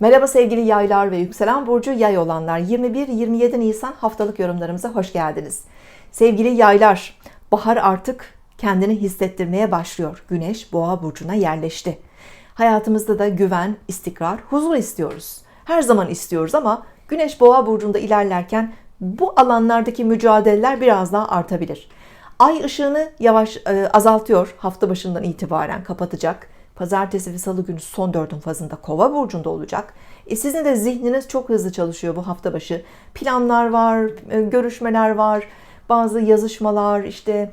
Merhaba sevgili yaylar ve yükselen burcu yay olanlar. 21-27 Nisan haftalık yorumlarımıza hoş geldiniz. Sevgili yaylar, bahar artık kendini hissettirmeye başlıyor. Güneş boğa burcuna yerleşti. Hayatımızda da güven, istikrar, huzur istiyoruz. Her zaman istiyoruz ama Güneş boğa burcunda ilerlerken bu alanlardaki mücadeleler biraz daha artabilir. Ay ışığını yavaş e, azaltıyor hafta başından itibaren kapatacak. Pazartesi ve salı günü son dördün fazında kova burcunda olacak. E sizin de zihniniz çok hızlı çalışıyor bu hafta başı. Planlar var, e, görüşmeler var, bazı yazışmalar, işte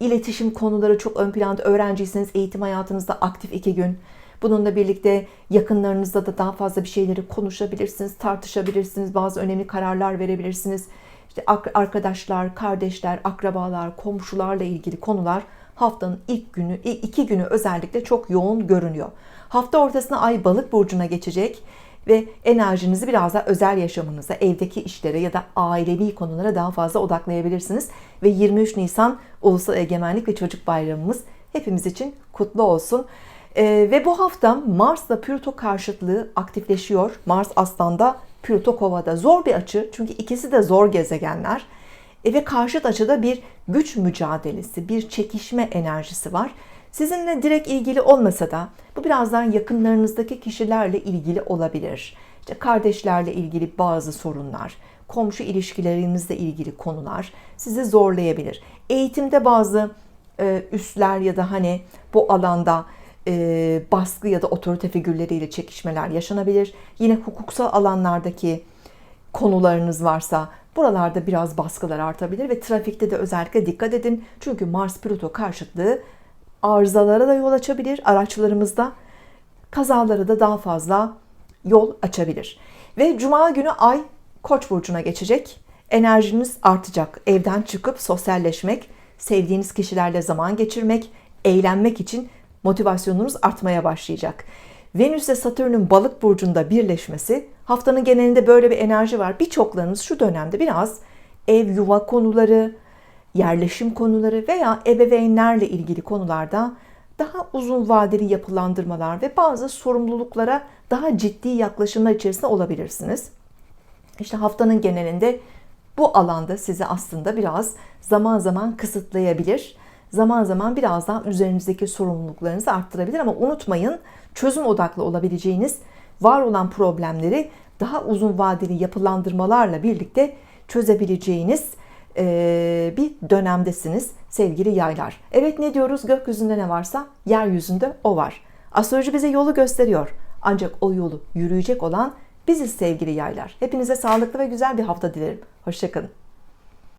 iletişim konuları çok ön planda. Öğrenciyseniz eğitim hayatınızda aktif iki gün. Bununla birlikte yakınlarınızda da daha fazla bir şeyleri konuşabilirsiniz, tartışabilirsiniz, bazı önemli kararlar verebilirsiniz. İşte arkadaşlar, kardeşler, akrabalar, komşularla ilgili konular haftanın ilk günü, iki günü özellikle çok yoğun görünüyor. Hafta ortasına ay balık burcuna geçecek ve enerjinizi biraz daha özel yaşamınıza, evdeki işlere ya da ailevi konulara daha fazla odaklayabilirsiniz. Ve 23 Nisan Ulusal Egemenlik ve Çocuk Bayramımız hepimiz için kutlu olsun. Ee, ve bu hafta Mars'la Plüto karşıtlığı aktifleşiyor. Mars Aslan'da, Plüto Kova'da. Zor bir açı çünkü ikisi de zor gezegenler. Ve karşıt açıda bir güç mücadelesi, bir çekişme enerjisi var. Sizinle direkt ilgili olmasa da bu birazdan yakınlarınızdaki kişilerle ilgili olabilir. İşte kardeşlerle ilgili bazı sorunlar, komşu ilişkilerinizle ilgili konular sizi zorlayabilir. Eğitimde bazı e, üstler ya da hani bu alanda e, baskı ya da otorite figürleriyle çekişmeler yaşanabilir. Yine hukuksal alanlardaki konularınız varsa buralarda biraz baskılar artabilir ve trafikte de özellikle dikkat edin. Çünkü Mars Plüto karşıtlığı arızalara da yol açabilir araçlarımızda. Kazalara da daha fazla yol açabilir. Ve cuma günü ay Koç burcuna geçecek. Enerjiniz artacak. Evden çıkıp sosyalleşmek, sevdiğiniz kişilerle zaman geçirmek, eğlenmek için motivasyonunuz artmaya başlayacak. Venüs ile Satürn'ün balık burcunda birleşmesi haftanın genelinde böyle bir enerji var. Birçoklarınız şu dönemde biraz ev yuva konuları, yerleşim konuları veya ebeveynlerle ilgili konularda daha uzun vadeli yapılandırmalar ve bazı sorumluluklara daha ciddi yaklaşımlar içerisinde olabilirsiniz. İşte haftanın genelinde bu alanda sizi aslında biraz zaman zaman kısıtlayabilir. Zaman zaman biraz daha üzerinizdeki sorumluluklarınızı arttırabilir ama unutmayın çözüm odaklı olabileceğiniz var olan problemleri daha uzun vadeli yapılandırmalarla birlikte çözebileceğiniz bir dönemdesiniz sevgili yaylar. Evet ne diyoruz? Gökyüzünde ne varsa yeryüzünde o var. Astroloji bize yolu gösteriyor. Ancak o yolu yürüyecek olan biziz sevgili yaylar. Hepinize sağlıklı ve güzel bir hafta dilerim. Hoşçakalın.